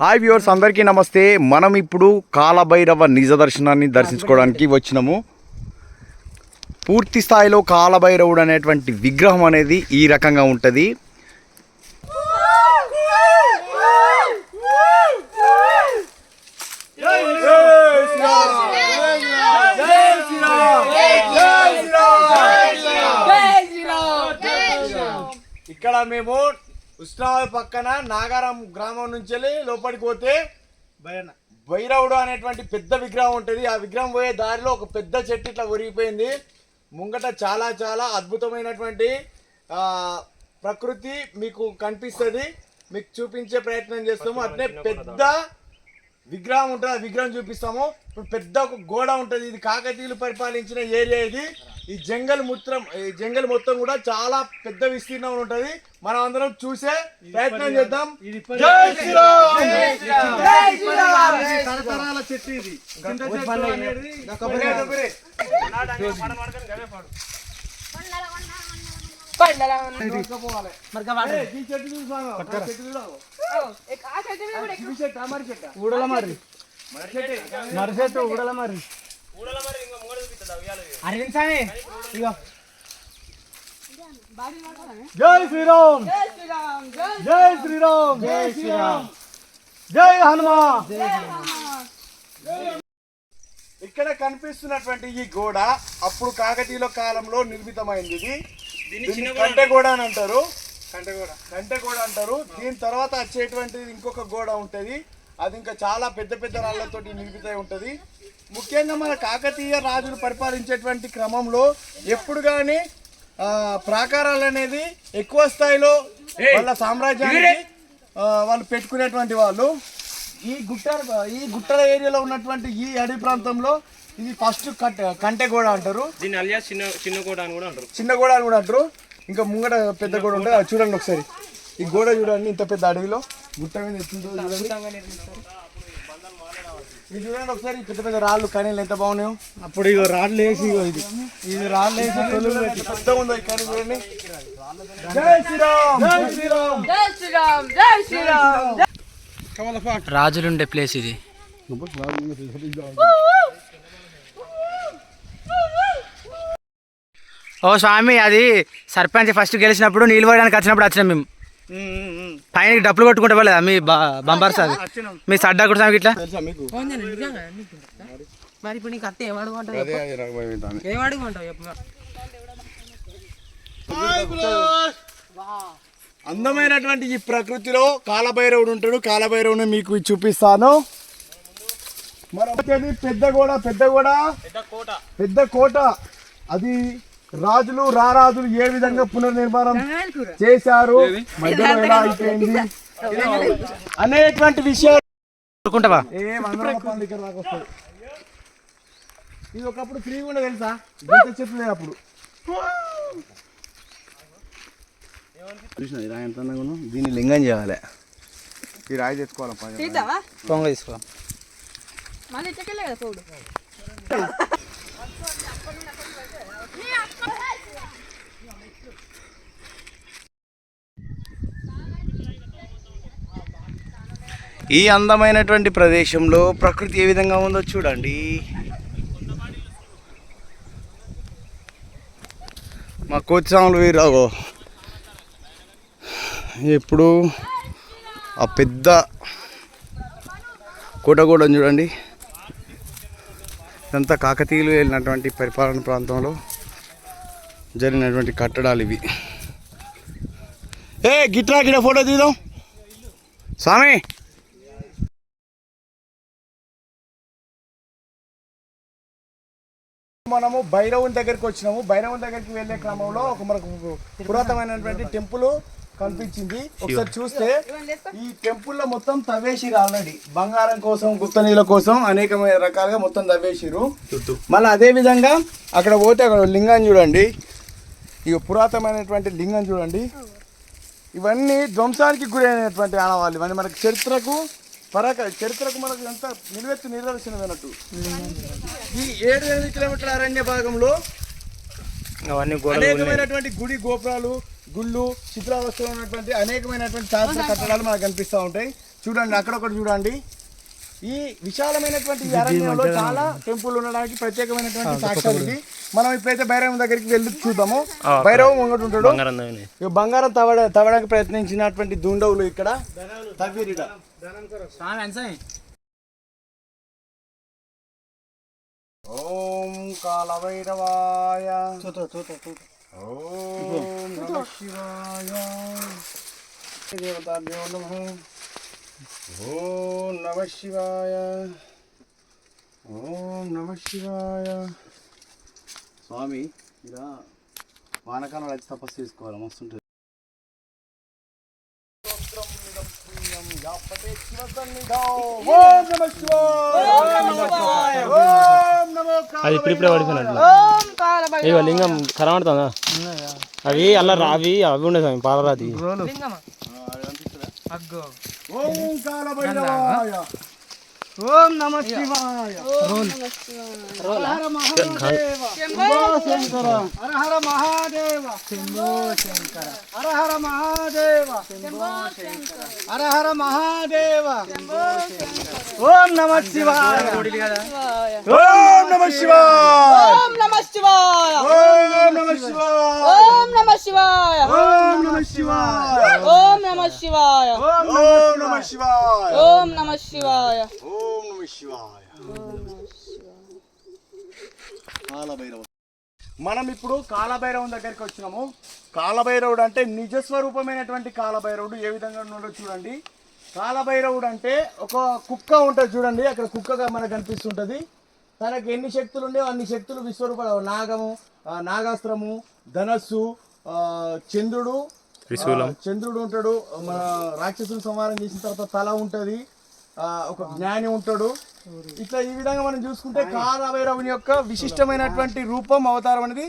Hi viewers అందరికీ నమస్తే. మనం ఇప్పుడు కాలభైరవ నిజ దర్శనాన్ని దర్శించుకోవడానికి వచ్చినాము. పూర్తి స్థాయిలో కాలభైరవుడు అనేటువంటి విగ్రహం అనేది ఈ రకంగా ఉంటుంది. ఇక్కడ మేము ఉస్నాబాద్ పక్కన నాగారం గ్రామం నుంచి వెళ్ళి లోపలికి పోతే భైరవుడు అనేటువంటి పెద్ద విగ్రహం ఉంటుంది. ఆ విగ్రహం పోయే దారిలో ఒక పెద్ద చెట్టు ఇట్లా ఒరిగిపోయింది. ముంగట చాలా చాలా అద్భుతమైనటువంటి ఆ, ప్రకృతి మీకు కనిపిస్తుంది. మీకు చూపించే ప్రయత్నం చేస్తాము. అట్నే పెద్ద విగ్రహం ఉంటుంది. ఆ విగ్రహం చూపిస్తాము. ఇప్పుడు పెద్ద ఒక గోడ ఉంటుంది. ఇది కాకతీయులు పరిపాలించిన ఏరియా ఇది. ఈ జంగల్ మొత్తం ఈ జంగల్ మొత్తం కూడా చాలా పెద్ద విస్తీర్ణం ఉంటుంది. మనం అందరం చూసే ప్రయత్నం చేద్దాం. జై శ్రీరామ్! తరతరాల చెట్టు ఇది. చెట్టు చెట్టు మరి ఊడల మరి మన చెట్టే మరి చెట్టు ఊడల మరి అరవింద్ స్వామి ఇగో జై శ్రీరామ్. జై శ్రీరామ్. జై శ్రీరామ్. జై హనుమా ఇక్కడ కనిపిస్తున్నటువంటి ఈ గోడ అప్పుడు కాకతీయుల కాలంలో నిర్మితమైంది ఇది. దీన్ని కంటె గోడ. అని అంటారు. కంటె గోడ. కంటె గోడ అంటారు. దీని తర్వాత వచ్చేటువంటిది ఇంకొక గోడ ఉంటది. అది ఇంకా చాలా పెద్ద పెద్ద రాళ్ళతోటి నిర్మితమై ఉంటది. ముఖ్యంగా మన కాకతీయ రాజులు పరిపాలించేటువంటి క్రమంలో ఎప్పుడు కానీ ప్రాకారాలు అనేది ఎక్కువ స్థాయిలో వాళ్ళ సామ్రాజ్యానికి ఆ, వాళ్ళు పెట్టుకునేటువంటి వాళ్ళు. ఈ గుట్ట ఈ గుట్టల ఏరియాలో ఉన్నటువంటి ఈ అడవి ప్రాంతంలో ఇది ఫస్ట్ కట్ కంటె గోడ అంటారు. దీన్ని అలియా చిన్న చిన్న కోట అని కూడా అంటారు. చిన్న గోడ అని కూడా అంటారు. ఇంకా ముంగట పెద్ద గోడ ఉంటుంది అది చూడండి ఒకసారి. ఈ గోడ చూడండి ఇంత పెద్ద అడవిలో. గుట్ట మీద ఎత్తుందో చూడండి. ఇది చూడండి ఒకసారి ఈ పెద్ద పెద్ద రాళ్ళు కనీళ్ళు ఎంత బాగున్నాయో. అప్పుడు ఇగో రాళ్ళు వేసి ఇగో ఇది. ఇది రాళ్ళు వేసి తొలులు పెద్ద ఉందో కనీ చూడండి. జై శ్రీరామ్! జై శ్రీరామ్! జై శ్రీరామ్! జై శ్రీరామ్! రాజులుండే ప్లేస్ ఇది. ఓ స్వామి అది సర్పంచ్ ఫస్ట్ గెలిచినప్పుడు నీళ్ళు పోయడానికి వచ్చినప్పుడు వచ్చినాం మేము. పైన డప్పులు కొట్టుకుంటే పోలేదా మీ బంబార్ సార్. మీ సడ్డా కూడా స్వామికి ఇట్లా? మరి ఇప్పుడు నీకు అత్త అందమైనటువంటి ఈ ప్రకృతిలో కాలభైరవుడు ఉంటాడు. కాలభైరవుని మీకు చూపిస్తాను. మరి వచ్చేది పెద్ద గోడ పెద్ద గోడ పెద్ద కోట. అది రాజులు రారాజులు ఏ విధంగా పునర్నిర్మాణం చేశారు? మధ్యలో ఎలా అయిపోయింది? అనేటువంటి విషయాలు ఇది ఒకప్పుడు ఫ్రీగా ఉండే తెలుసా? గీత చెట్లు అప్పుడు. చూసిన రాయి ఎంత? దీన్ని లింగం చేయాలి. ఈ రాయి తెచ్చుకోవాలి పొంగ తీసుకో. ఈ అందమైనటువంటి ప్రదేశంలో ప్రకృతి ఏ విధంగా ఉందో చూడండి. మా కోచాములు వీరాగో ఇప్పుడు ఆ పెద్ద కోటగూడెం చూడండి. ఇదంతా కాకతీయులు వెళ్ళినటువంటి పరిపాలన ప్రాంతంలో జరిగినటువంటి కట్టడాలు ఇవి. ఏ గిట్రా గిడ ఫోటో తీద్దాం. స్వామి! మనము భైరవుని దగ్గరికి వచ్చినాము. భైరవుని దగ్గరికి వెళ్ళే క్రమంలో ఒక మనకు పురాతనమైనటువంటి టెంపుల్ కనిపించింది. ఒకసారి చూస్తే ఈ టెంపుల్లో మొత్తం తవ్వేసిరు ఆల్రెడీ. బంగారం కోసం గుప్త నీళ్ళ కోసం అనేకమైన రకాలుగా మొత్తం తవ్వేసిరు మళ్ళీ అదే విధంగా అక్కడ పోతే అక్కడ లింగం చూడండి. ఇక పురాతనమైనటువంటి లింగం చూడండి. ఇవన్నీ ధ్వంసానికి గురైనటువంటి ఆనవాళ్ళు ఇవన్నీ మనకి చరిత్రకు పరక చరిత్రకు మనకు ఎంత నిలువెత్తు నిదర్శనమైనట్టు. ఈ ఏడు ఎనిమిది కిలోమీటర్ల అరణ్య భాగంలో అనేకమైనటువంటి గుడి గోపురాలు గుళ్ళు శిథిలావస్థలో ఉన్నటువంటి అనేకమైనటువంటి చారిత్రక కట్టడాలు మనకు కనిపిస్తూ ఉంటాయి. చూడండి అక్కడ ఒకటి చూడండి. ఈ విశాలమైనటువంటి అరణ్యంలో చాలా టెంపుల్ ఉండడానికి ప్రత్యేకమైనటువంటి సాక్ష్యం ఇది మనం ఇప్పుడైతే భైరవం దగ్గరికి వెళ్ళి చూద్దాము. భైరవం ముంగట ఉంటాడు. బంగారం తవ్వడ తవ్వడానికి ప్రయత్నించినటువంటి దుండవులు ఇక్కడ తవ్విరిడ ఓం కాలభైరవాయ ఓం నమ శివాయ. నమః. ఓం నమ శివాయ. ఓం నమ శివాయ. స్వామి ఇలా వానకాలం వచ్చి తపస్సు చేసుకోవాలి మస్తుంటుంది అది ఇప్పుడిప్పుడే పడిపోయినట్లు ఇగో లింగం కనబడుతుందా? అవి అలా అవి అవి ఉండే స్వామి పాలరాతి. లింగమా? ఓం కాలభైరవాయ. ఓం నమ శివాయ. శంభో హర హర మహాదేవ. శంభో శంకర. హర హర మహాదేవ. శంభో శంకర. హర హర మహాదేవ. ఓం నమ శివాయ. ఓం నమ శివాయ. ఓం నమ శివాయ. ఓం నమ శివాయ. ఓం నమ శివాయ ఓం నమ శివాయ ఓం నమ శివాయ ఓం నమ శివాయ ఓం నమ శివాయ ఓం నమ శివాయ కాలభైరవ మనం ఇప్పుడు కాలభైరవం దగ్గరికి వచ్చినాము. కాలభైరవుడు అంటే నిజ స్వరూపమైనటువంటి కాలభైరవుడు. ఏ విధంగా ఉన్నాడో చూడండి. కాలభైరవుడు అంటే ఒక కుక్క ఉంటుంది చూడండి. అక్కడ కుక్కగా మనకు కనిపిస్తుంటది. తనకి ఎన్ని శక్తులు ఉండేవో అన్ని శక్తులు విశ్వరూప నాగము నాగాస్త్రము ధనస్సు చంద్రుడు త్రిశూలం. చంద్రుడు ఉంటాడు మన రాక్షసుని సంహారం చేసిన తర్వాత తల ఉంటది ఒక జ్ఞాని ఉంటాడు. ఇట్లా ఈ విధంగా మనం చూసుకుంటే కాలభైరవుని యొక్క విశిష్టమైనటువంటి రూపం అవతారం అనేది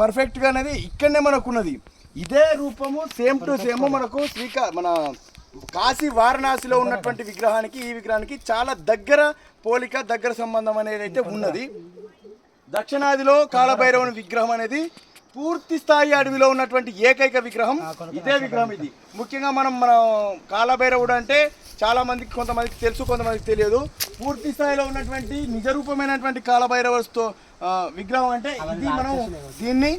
పర్ఫెక్ట్గా అనేది ఇక్కడనే మనకు ఉన్నది ఇదే రూపము సేమ్ టు సేమ్ మనకు శ్రీకా మన కాశీ వారణాసిలో ఉన్నటువంటి విగ్రహానికి ఈ విగ్రహానికి చాలా దగ్గర పోలిక దగ్గర సంబంధం అనేది అయితే ఉన్నది. దక్షిణాదిలో కాలభైరవుని విగ్రహం అనేది పూర్తి స్థాయి అడవిలో ఉన్నటువంటి ఏకైక విగ్రహం ఇదే విగ్రహం ఇది. ముఖ్యంగా మనం మన కాలభైరవుడు అంటే చాలా మందికి కొంతమందికి తెలుసు కొంతమందికి తెలియదు. పూర్తి స్థాయిలో ఉన్నటువంటి నిజ రూపమైనటువంటి కాలభైరవస్తో విగ్రహం అంటే ఇది మనం దీన్ని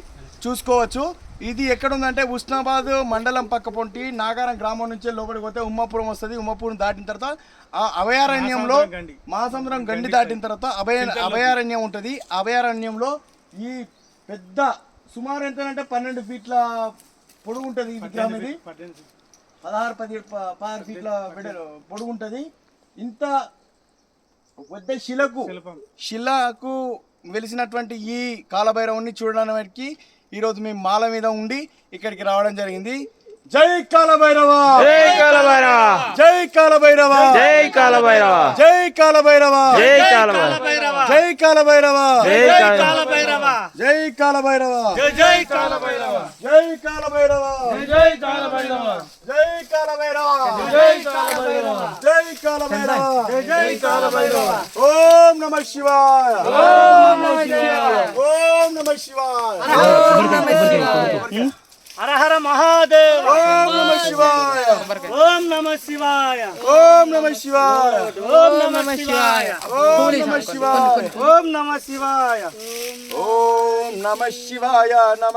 చూసుకోవచ్చు. ఇది ఎక్కడ ఉందంటే ఉస్నాబాద్ మండలం పక్క పొంటి నాగారం గ్రామం నుంచి లోపలికి పోతే ఉమ్మాపురం వస్తుంది. ఉమ్మాపురం దాటిన తర్వాత ఆ అభయారణ్యంలో మహాసముద్రం గండి. దాటిన తర్వాత అభయ అభయారణ్యం ఉంటుంది. అభయారణ్యంలో ఈ పెద్ద సుమారు ఎంత అంటే పన్నెండు ఫీట్ల పొడుగు ఉంటుంది ఈ విగ్రహం ఇది. పదహారు పది పదహారు ఫీట్ల పొడుగు ఉంటుంది. ఇంత పెద్ద శిలకు శిలకు వెలిసినటువంటి ఈ కాలభైరవుని చూడడానికి ఈరోజు మేము మాల మీద ఉండి ఇక్కడికి రావడం జరిగింది. జై కాలభైరవ జై కాలభైరవ జై కాలభైరవ జై కాలభైరవ జై కాలభైరవ జై కాలభైరవ జై కాలభైరవ జై కాలభైరవ జై కాలభైరవ జై కాలభైరవ జై కాలభైరవ జై కాలభైరవ జై కాలభైరవ జై కాలభైరవ జై కాలభైరవ జై కాలభైరవ ఓం నమ శివాయ ఓం నమ శివాయ ఓం నమ శివాయ హర హర మహాదేవ. ఓం నమ శివాయ. ఓం నమ శివాయ. ఓం నమ శివాయ. ఓం నమ శివాయ. ఓం నమ శివాయ. ఓం నమ శివాయ. ఓం నమ శివాయ నమ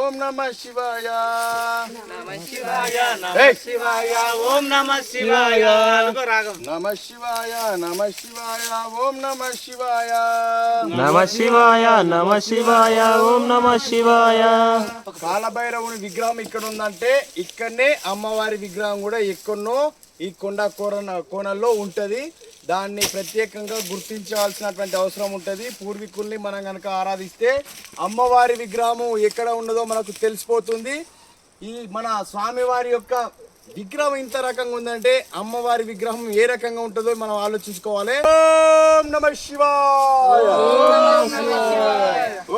ఓం నమ శివాయ. ఏయ్! శివాయ ఓం నమ శివాయ. నమ శివాయ నమ శివాయ ఓం నమ శివాయ. నమ శివాయ నమ శివాయ ఓం నమ శివాయ. కాలభైరవుని విగ్రహం ఇక్కడ ఉందంటే ఇక్కడనే అమ్మవారి విగ్రహం కూడా ఎక్కడనో ఈ కొండ కోరన కోణల్లో ఉంటది. దాన్ని ప్రత్యేకంగా గుర్తించాల్సినటువంటి అవసరం ఉంటుంది. పూర్వీకుల్ని మనం కనుక ఆరాధిస్తే అమ్మవారి విగ్రహము ఎక్కడ ఉన్నదో మనకు తెలిసిపోతుంది. ఈ మన స్వామివారి యొక్క విగ్రహం ఇంత రకంగా ఉందంటే అమ్మవారి విగ్రహం ఏ రకంగా ఉంటుందో మనం ఆలోచించుకోవాలి. ఓం నమ శివాయ.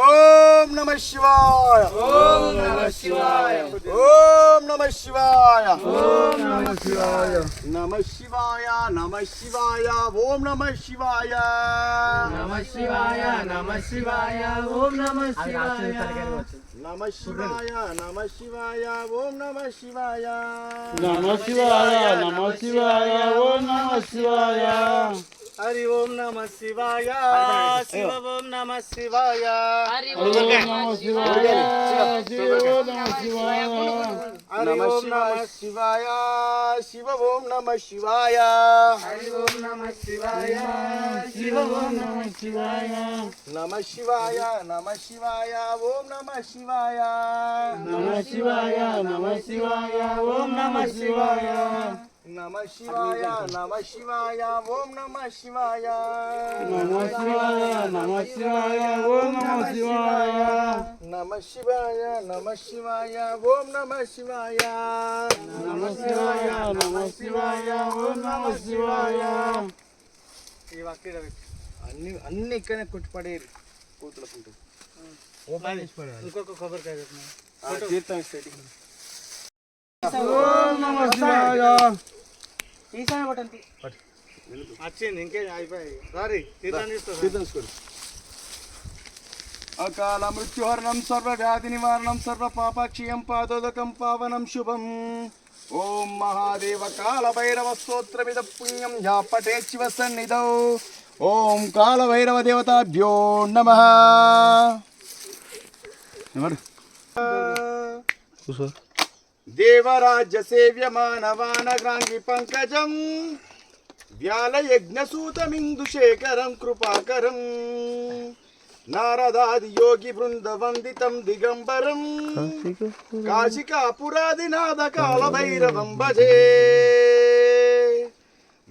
ఓం నమ శివాయ. ఓం నమ శివాయ. ఓం నమ శివాయ ఓం నమ శివాయ నమ శివాయ నమ శివాయ ఓం నమ శివాయ నమ శివాయ నమ శివాయ ఓం నమ శివాయ నమ శివాయ నమ శివాయ ఓం నమ శివాయ నమ శివాయ నమ శివాయ ఓం నమ శివాయ హరి ఓం నమ శివాయ శివ ఓం నమ శివాయ హరి ఓం నమ శివాయ శివ ఓం నమ శివాయ నమ శివాయ శివాయ. శివ ఓం నమ శివాయ. హరి ఓం నమ శివాయ. శివ ఓం నమ శివాయ. నమ శివాయ నమ శివాయ ఓం నమ శివాయ. నమ శివాయ నమ శివాయ ఓం నమ శివాయ. నమ శివాయ నమ శివాయ ఓం నమ శివాయ. నమ శివాయ నమ శివాయ ఓం నమ శివాయ. నమ శివాయ నమ శివాయ ఓం నమ శివాయ. నమ శివాయ నమ శివాయ ఓం నమ శివాయ. అన్ని అన్ని ఇక్కడనే కొట్టిపడేరు. కూతులకుంటూ ఇంకొక కొబ్బరికాయ. తీర్థం ఇస్తాడు ఓం నమ శివాయ వచ్చింది ఇంకే అయిపోయాయి. సారీ అకాల మృత్యుహరణం సర్వ వ్యాధి నివారణం సర్వ పాపక్షయం పాదోదకం పావనం శుభం. ఓం మహాదేవ కాల భైరవ స్తోత్రమిద పుణ్యం యా పటే శివ సన్నిధౌ. ఓం కాల భైరవ దేవతాభ్యో నమ. ఎవరు? దేవరాజ్య సేవ్య మానవానగ్రాంగి పంకజం వ్యాలయజ్ఞసూతమిందుశేఖరం కృపాకరం నారదాది యోగి బృంద వందితం దిగంబరం కాశికాపురాదినాథ కాల భైరవం భజే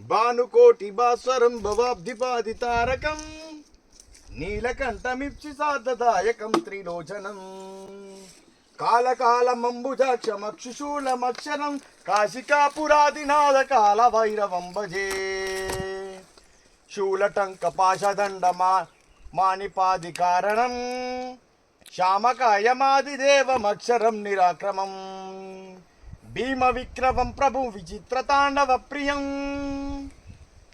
భానుకోటి భాస్వరం భవాబ్ధిపాది తారకం నీలకంఠమిప్సి సాధదాయకం త్రిలోచనం కాలకాలమంబుజాక్షమక్షుశూలమక్షరం కాశికాపురాదినాథ కాల భైరవం భజే. శూలటంక పాశదండమా మాణిపాది కారణం శ్యామకాయమాదిదేవమక్షరం నిరాక్రమం భీమ విక్రమం ప్రభు విచిత్ర తాండవ ప్రియం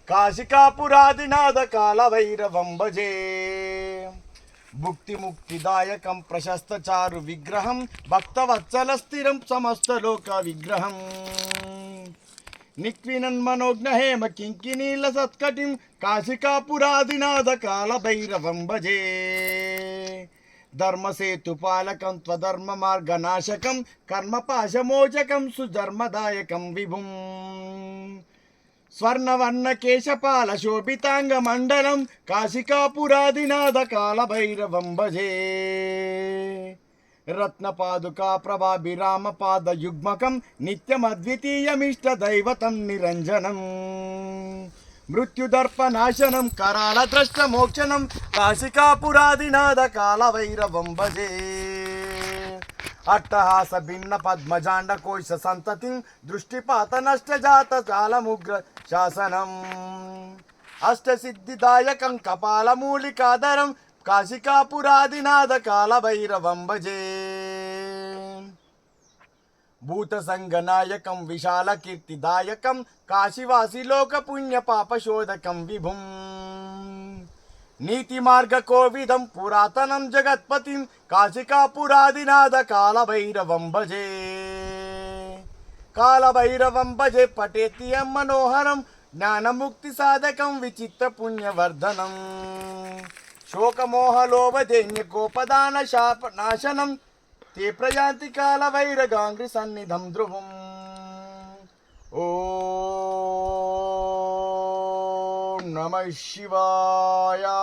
కాశికాపురాదినాథ కాల భైరవం భజే. భుక్తి ముక్తిదాయకం ప్రశస్త చారు విగ్రహం భక్తవత్సల స్థిరం సమస్త లోక విగ్రహం. నిక్వినన్ మనోజ్ఞ హేమ కింకినీల సత్కటిం కాశికాపురాదినాథ కాల భైరవం భజే. ధర్మసేతు పాలకం త్వధర్మ మార్గనాశకం కర్మపాశమోచకం సుధర్మదాయకం విభుం. స్వర్ణవర్ణ కేశపాల శోభితాంగ మండలం కాశికాపురాదినాథ కాల భైరవం భజే. రత్నపాదుకా ప్రభాభిరామ పాద యుగ్మకం నిత్యమద్వితీయమిష్ట దైవతం నిరంజనం. మృత్యుదర్పనాశనం కరాల ద్రష్ట మోక్షణం కాశికాపురాదినాథ కాల భైరవం భజే. అట్టహాస భిన్న పద్మజాండ కోశ సంతతిం దృష్టిపాత నష్టజాత చాలముగ్ర కాలముగ్ర శాసనం అష్టసిద్ధిదాయకం కపాలమూలికాదరం కాశికాపురాదినాథ కాల భైరవం భజే భూత సంగనాయకం విశాల కీర్తిదాయకం కాశీవాసి లోక పుణ్య పాపశోధకం విభుం నీతి మార్గ కోవిదం పురాతనం జగత్పతిం కాశికాపురాదినాథ కాల భైరవం భజే కాలభైరవం భజే పటేతియం మనోహరం జ్ఞానముక్తి సాధకం విచిత్ర పుణ్యవర్ధనం. శోకమోహలోభజన్య గోపదాన శాప నాశనం తే ప్రయాంతి కాల వైరగాంగ్రి సన్నిధం ధ్రువం. ఓ నమ శివాయా.